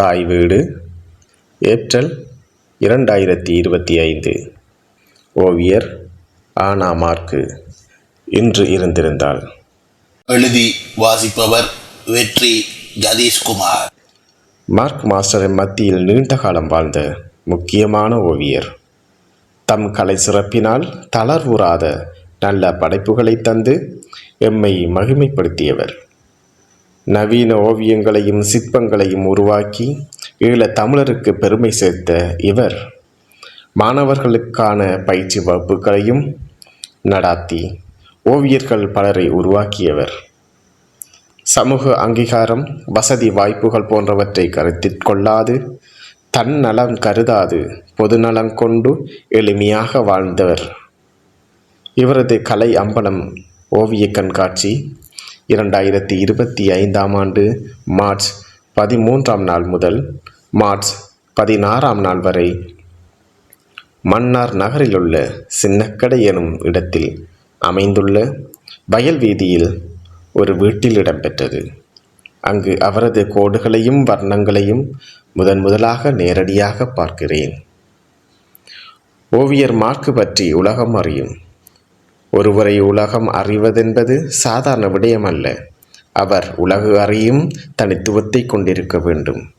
தாய் வீடு ஏப்ரல் இரண்டாயிரத்தி இருபத்தி ஐந்து. ஓவியர் ஆனா மார்க்கு இன்று இருந்திருந்தால் எழுதி வாசிப்பவர் வெற்றி ஜதீஷ்குமார் மார்க் மாஸ்டரின் மத்தியில் நீண்ட காலம் வாழ்ந்த முக்கியமான ஓவியர். தம் கலை சிறப்பினால் தளர்வுறாத நல்ல படைப்புகளை தந்து எம்மை மகிமைப்படுத்தியவர். நவீன ஓவியங்களையும் சிற்பங்களையும் உருவாக்கி ஈழத் தமிழருக்கு பெருமை சேர்த்த இவர் மாணவர்களுக்கான பயிற்சி வகுப்புகளையும் நடாத்தி ஓவியர்கள் பலரை உருவாக்கியவர். சமூக அங்கீகாரம் வசதி வாய்ப்புகள் போன்றவற்றை கருத்தில் கொள்ளாது தன் நலம் கருதாது பொதுநலம் கொண்டு எளிமையாக வாழ்ந்தவர். இவரது கலை அம்பலம் ஓவிய கண்காட்சி இரண்டாயிரத்தி இருபத்தி ஐந்தாம் ஆண்டு மார்ச் பதிமூன்றாம் நாள் முதல் மார்ச் பதினாறாம் நாள் வரை மன்னார் நகரிலுள்ள சின்னக்கடை எனும் இடத்தில் அமைந்துள்ள வயல் வீதியில் ஒரு வீட்டில் இடம்பெற்றது அங்கு அவரது கோடுகளையும் வர்ணங்களையும் முதன் முதலாக நேரடியாக பார்க்கிறேன். ஓவியர் மார்க்கு பற்றி உலகம் அறியும். ஒருவரை உலகம் அறிவதென்பது சாதாரண விடயமல்ல. அவர் உலகு அறியும் தனித்துவத்தை கொண்டிருக்க வேண்டும்.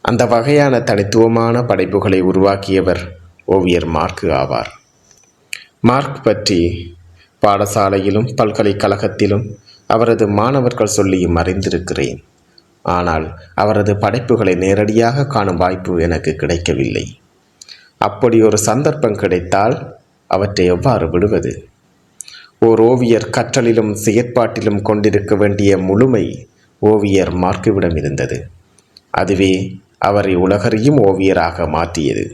அந்த வகையான தனித்துவமான படைப்புகளை உருவாக்கியவர் ஓவியர் மார்க்கு ஆவார். மார்க் பற்றி பாடசாலையிலும் பல்கலைக்கழகத்திலும் அவரது மாணவர்கள் சொல்லியும் அறிந்திருக்கிறேன். ஆனால் அவரது படைப்புகளை நேரடியாக காணும் வாய்ப்பு எனக்கு கிடைக்கவில்லை. அப்படி ஒரு சந்தர்ப்பம் கிடைத்தால் அவற்றை எவ்வாறு விடுவது? ஓர் ஓவியர் கற்றலிலும் செயற்பாட்டிலும் கொண்டிருக்க வேண்டிய முழுமை ஓவியர் மார்க்குவிடம் இருந்தது. அதுவே அவரை உலகறியும் ஓவியராக மாற்றியது.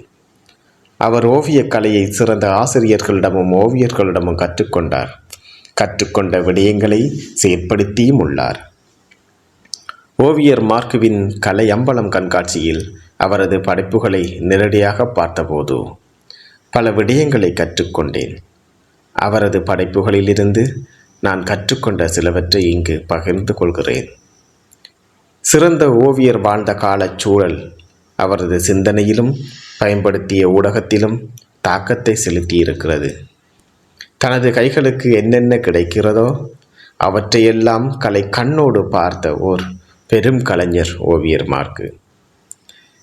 அவர் ஓவியக் கலையை சிறந்த ஆசிரியர்களிடமும் ஓவியர்களிடமும் கற்றுக்கொண்டார். கற்றுக்கொண்ட விடயங்களை செயற்படுத்தியும் உள்ளார். ஓவியர் மார்க்குவின் கலை அம்பலம் கண்காட்சியில் அவரது படைப்புகளை நேரடியாக பார்த்தபோது பல விடயங்களை கற்றுக்கொண்டேன். அவரது படைப்புகளிலிருந்து நான் கற்றுக்கொண்ட சிலவற்றை இங்கு பகிர்ந்து கொள்கிறேன். சிறந்த ஓவியர் வாழ்ந்த காலச் சூழல் அவரது சிந்தனையிலும் பயன்படுத்திய ஊடகத்திலும் தாக்கத்தை செலுத்தியிருக்கிறது. தனது கைகளுக்கு என்னென்ன கிடைக்கிறதோ அவற்றையெல்லாம் கலை கண்ணோடு பார்த்த ஓர் பெரும் கலைஞர் ஓவியர் மார்க்கு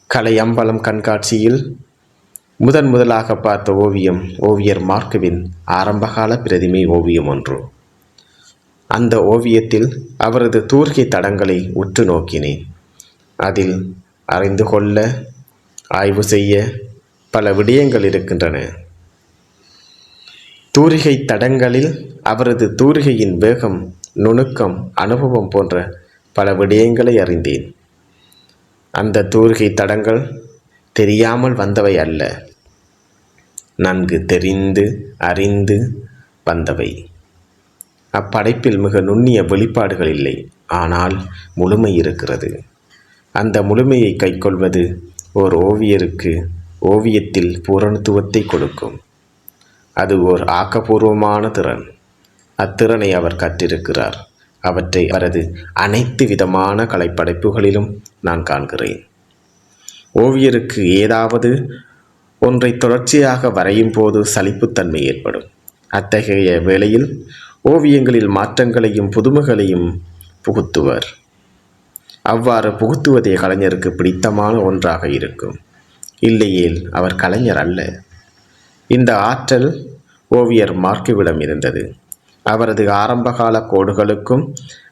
கலை அம்பலம் கண்காட்சியில் முதன் முதலாக பார்த்த ஓவியம் ஓவியர் மார்க்குவின் ஆரம்பகால பிரதிமை ஓவியம் ஒன்று. அந்த ஓவியத்தில் அவரது தூர்கை தடங்களை உற்று நோக்கினேன். அதில் அறிந்து கொள்ள ஆய்வு செய்ய பல விடயங்கள் இருக்கின்றன. தூரிகை தடங்களில் அவரது தூரிகையின் வேகம் நுணுக்கம் அனுபவம் போன்ற பல விடயங்களை அறிந்தேன். அந்த தூரிகை தடங்கள் தெரியாமல் வந்தவை அல்ல. நன்கு தெரிந்து அறிந்து வந்தவை. அப்படைப்பில் மிக நுண்ணிய வெளிப்பாடுகள் இல்லை. ஆனால் முழுமை இருக்கிறது. அந்த முழுமையை கைக்கொள்வது ஓர் ஓவியருக்கு ஓவியத்தில் பூரணத்துவத்தை கொடுக்கும். அது ஓர் ஆக்கப்பூர்வமான திறன். அத்திறனை அவர் கற்றிருக்கிறார். அவற்றை அவரது அனைத்து விதமான கலைப்படைப்புகளிலும் நான் காண்கிறேன். ஓவியருக்கு ஏதாவது ஒன்றை தொடர்ச்சியாக வரையும் போது சலிப்புத்தன்மை ஏற்படும். அத்தகைய வேளையில் ஓவியங்களில் மாற்றங்களையும் புதுமைகளையும் புகுத்துவர். அவ்வாறு புகுத்துவதே கலைஞருக்கு பிடித்தமான ஒன்றாக இருக்கும். இல்லையேல் அவர் கலைஞர் அல்ல. இந்த ஆற்றல் ஓவியர் மார்க்குவிடம் இருந்தது. அவரது ஆரம்பகால கோடுகளுக்கும்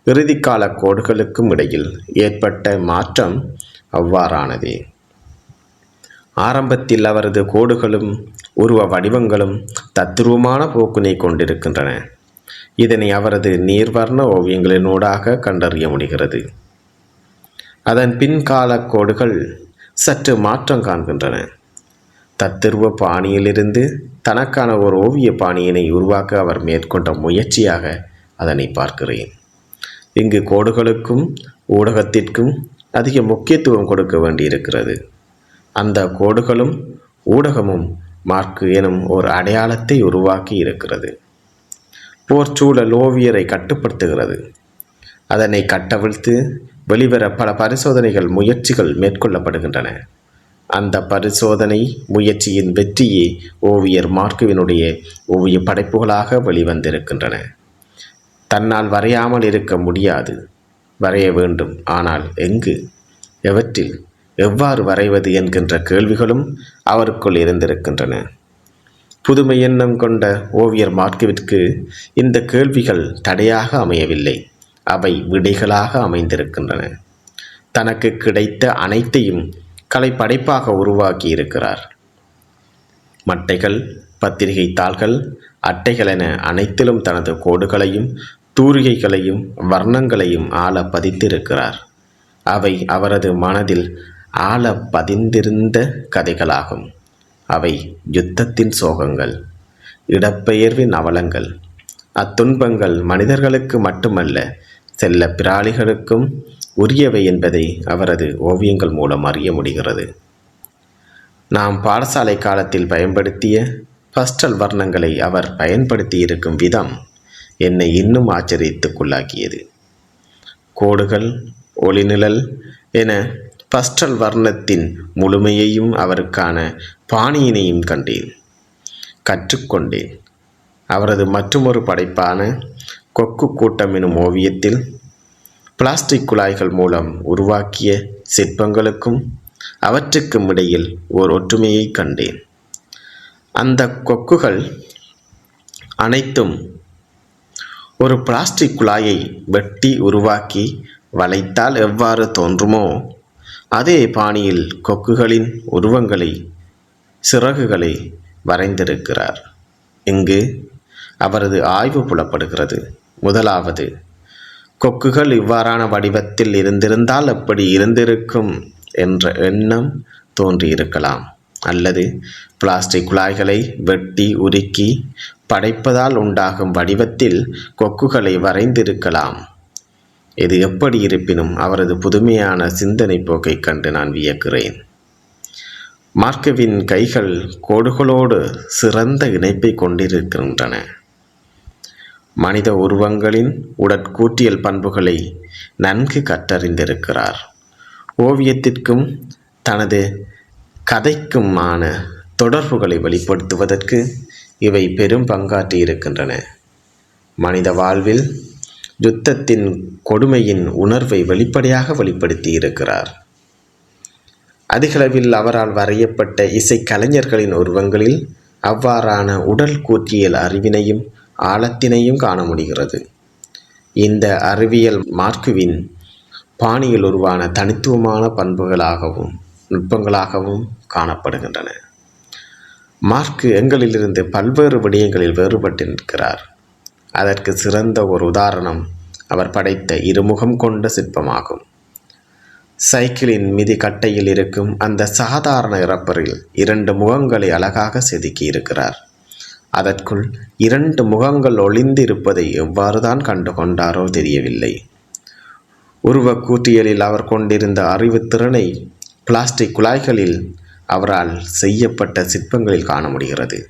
இறுதிக்கால கோடுகளுக்கும் இடையில் ஏற்பட்ட மாற்றம் அவ்வாறானதே. ஆரம்பத்தில் அவரது கோடுகளும் உருவ வடிவங்களும் தத்துருவமான போக்கினை கொண்டிருக்கின்றன. இதனை அவரது நீர்வர்ண ஓவியங்களினூடாக கண்டறிய முடிகிறது. அதன் பின்கால கோடுகள் சற்று மாற்றம் காண்கின்றன. தத்துருவ பாணியிலிருந்து தனக்கான ஒரு ஓவிய பாணியினை உருவாக்க அவர் மேற்கொண்ட முயற்சியாக அதனை பார்க்கிறேன். இங்கு கோடுகளுக்கும் ஊடகத்திற்கும் அதிக முக்கியத்துவம் கொடுக்க வேண்டியிருக்கிறது. அந்த கோடுகளும் ஊடகமும் மார்க்கு எனும் ஒரு அடையாளத்தை உருவாக்கி இருக்கிறது. போர்ச்சூழல் ஓவியரை கட்டுப்படுத்துகிறது. அதனை கட்டவிழ்த்து வெளிவர பல பரிசோதனைகள் முயற்சிகள் மேற்கொள்ளப்படுகின்றன. அந்த பரிசோதனை முயற்சியின் வெற்றியே ஓவியர் மார்க்குவினுடைய ஓவிய படைப்புகளாக வெளிவந்திருக்கின்றன. தன்னால் வரையாமல் இருக்க முடியாது. வரைய வேண்டும். ஆனால் எங்கு? எவற்றில்? எவ்வாறு வரைவது என்கின்ற கேள்விகளும் அவருக்குள் இருந்திருக்கின்றன. புதுமை எண்ணம் கொண்ட ஓவியர் மார்க்குவிற்கு இந்த கேள்விகள் தடையாக அமையவில்லை. அவை விடைகளாக அமைந்திருக்கின்றன. தனக்கு கிடைத்த அனைத்தையும் கலைப்படைப்பாக உருவாக்கி இருக்கிறார் மட்டைகள் பத்திரிகை தாள்கள் அட்டைகள் என அனைத்திலும் தனது கோடுகளையும் தூரிகைகளையும் வர்ணங்களையும் ஆழ பதித்திருக்கிறார். அவை அவரது மனதில் ஆழ பதிந்திருந்த கதைகளாகும். அவை யுத்தத்தின் சோகங்கள் இடப்பெயர்வின் அவலங்கள். அத்துன்பங்கள் மனிதர்களுக்கு மட்டுமல்ல செல்ல பிராளிகளுக்கும் உரியவை என்பதை அவரது ஓவியங்கள் மூலம் அறிய முடிகிறது. நாம் பாடசாலை காலத்தில் பயன்படுத்திய பஸ்டல் வர்ணங்களை அவர் பயன்படுத்தி இருக்கும் விதம் என்னை இன்னும் ஆச்சரியத்துக்குள்ளாக்கியது. கோடுகள் ஒளிநிழல் என பஸ்டல் வர்ணத்தின் முழுமையையும் அவருக்கான பாணியினையும் கண்டேன் கற்றுக்கொண்டேன். அவரது மற்றுமொரு படைப்பான கொக்கு கூட்டம் எனும் ஓவியத்தில் பிளாஸ்டிக் குழாய்கள் மூலம் உருவாக்கிய சிற்பங்களுக்கும் அவற்றுக்கும் இடையில் ஓர் ஒற்றுமையை கண்டேன். அந்த கொக்குகள் அனைத்தும் ஒரு பிளாஸ்டிக் குழாயை வெட்டி உருவாக்கி வளைத்தால் எவ்வாறு தோன்றுமோ அதே பாணியில் கொக்குகளின் உருவங்களை சிறகுகளை வரைந்திருக்கிறார். இங்கு அவரது ஆய்வு புலப்படுகிறது. முதலாவது கொக்குகள் இவ்வாறான வடிவத்தில் இருந்திருந்தால் எப்படி இருந்திருக்கும் என்ற எண்ணம் தோன்றியிருக்கலாம். அல்லது பிளாஸ்டிக் குழாய்களை வெட்டி உருக்கி படைப்பதால் உண்டாகும் வடிவத்தில் கொக்குகளை வரைந்திருக்கலாம். இது எப்படி இருப்பினும் அவரது புதுமையான சிந்தனை போக்கை கண்டு நான் வியக்கிறேன். மார்க்கவின் கைகள் கோடுகளோடு சிறந்த இணைப்பை கொண்டிருக்கின்றன. மனித உருவங்களின் உடற்கூற்றியல் பண்புகளை நன்கு கற்றறிந்திருக்கிறார். ஓவியத்திற்கும் தனது கதைக்குமான தொடர்புகளை வெளிப்படுத்துவதற்கு இவை பெரும் பங்காற்றி இருக்கின்றன மனித வாழ்வில் யுத்தத்தின் கொடுமையின் உணர்வை வெளிப்படையாக வெளிப்படுத்தி இருக்கிறார் அதிகளவில் அவரால் வரையப்பட்ட இசை கலைஞர்களின் உருவங்களில் அவ்வாறான உடல் கூற்றியல் அறிவினையும் ஆழத்தினையும் காண முடிகிறது. இந்த அறிவியல் மார்க்குவின் பாணியில் உருவான தனித்துவமான பண்புகளாகவும் நுட்பங்களாகவும் காணப்படுகின்றன. மார்க்கு எங்களிலிருந்து பல்வேறு விடயங்களில் வேறுபட்டு நிற்கிறார் அதற்கு சிறந்த ஒரு உதாரணம் அவர் படைத்த இருமுகம் கொண்ட சிற்பமாகும். சைக்கிளின் மிதி கட்டையில் இருக்கும் அந்த சாதாரண இறப்பரில் இரண்டு முகங்களை அழகாக செதுக்கி இருக்கிறார். அதற்குள் இரண்டு முகங்கள் ஒளிந்து இருப்பதை எவ்வாறுதான் கண்டு கொண்டாரோ தெரியவில்லை. உருவக் கூற்றியலில் அவர் கொண்டிருந்த அறிவுத்திறனை பிளாஸ்டிக் குழாய்களில் அவரால் செய்யப்பட்ட சிற்பங்களில் காண முடிகிறது.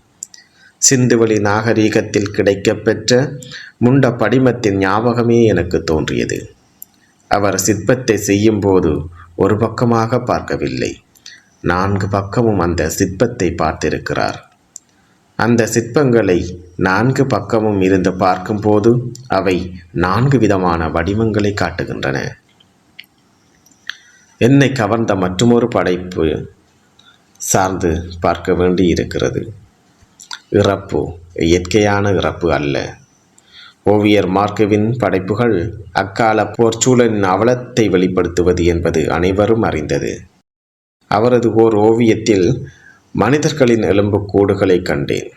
சிந்துவெளி நாகரீகத்தில் கிடைக்கப்பெற்ற முண்ட படிமத்தின் ஞாபகமே எனக்கு தோன்றியது. அவர் சிற்பத்தை செய்யும்போது ஒரு பக்கமாக பார்க்கவில்லை. நான்கு பக்கமும் அந்த சிற்பத்தை பார்த்திருக்கிறார். அந்த சிற்பங்களை நான்கு பக்கமும் இருந்து பார்க்கும்போது அவை நான்கு விதமான வடிவங்களை காட்டுகின்றன. என்னை கவர்ந்த மற்றுமொரு படைப்பு சார்ந்து பார்க்க வேண்டி இருக்கிறது இறப்பு. இயற்கையான இறப்பு அல்ல. ஓவியர் மார்க்கவின் படைப்புகள் அக்கால போர்ச்சூழலின் அவலத்தை வெளிப்படுத்துவது என்பது அனைவரும் அறிந்தது. அவரது ஓர் ஓவியத்தில் மனிதர்களின் எலும்புக்கூடுகளை கண்டேன்.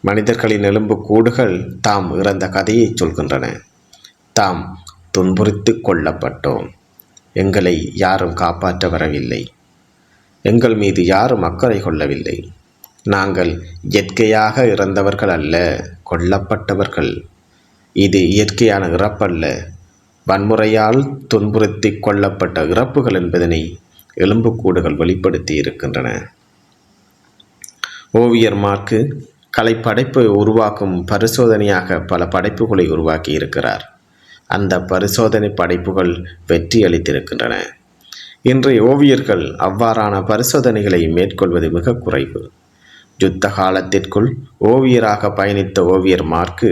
மனிதர்களின் எலும்புக்கூடுகள் தாம் இறந்த கதையை சொல்கின்றன. தாம் துன்புறுத்து கொள்ளப்பட்டோம். எங்களை யாரும் காப்பாற்ற வரவில்லை. எங்கள் மீது யாரும் அக்கறை கொள்ளவில்லை. நாங்கள் இயற்கையாக இறந்தவர்கள் அல்ல கொல்லப்பட்டவர்கள். இது இயற்கையான இறப்பல்ல. வன்முறையால் துன்புறுத்தி கொல்லப்பட்ட இறப்புகள் என்பதனை எலும்புக்கூடுகள் வெளிப்படுத்தி இருக்கின்றன. ஓவியர் மார்க்கு கலைப்படைப்பை உருவாக்கும் பரிசோதனையாக பல படைப்புகளை உருவாக்கி இருக்கிறார். அந்த பரிசோதனை படைப்புகள் வெற்றியளித்திருக்கின்றன இன்றைய ஓவியர்கள் அவ்வாறான பரிசோதனைகளை மேற்கொள்வது மிக குறைவு. யுத்த காலத்திற்குள் ஓவியராக பயணித்த ஓவியர் மார்க்கு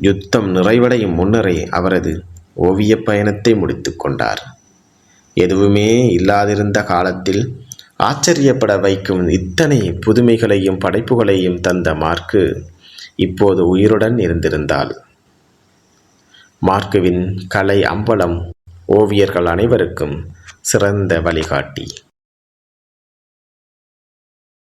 யுத்தம் நிறைவடையும் முன்னரே அவரது ஓவியப் பயணத்தை முடித்து கொண்டார். எதுவுமே இல்லாதிருந்த காலத்தில் ஆச்சரியப்பட வைக்கும் இத்தனை புதுமைகளையும் படைப்புகளையும் தந்த மார்க்கு இப்போது உயிருடன் இருந்திருந்தால் மார்க்குவின் கலை அம்பலம் ஓவியர்கள் அனைவருக்கும் சிறந்த வழிகாட்டி.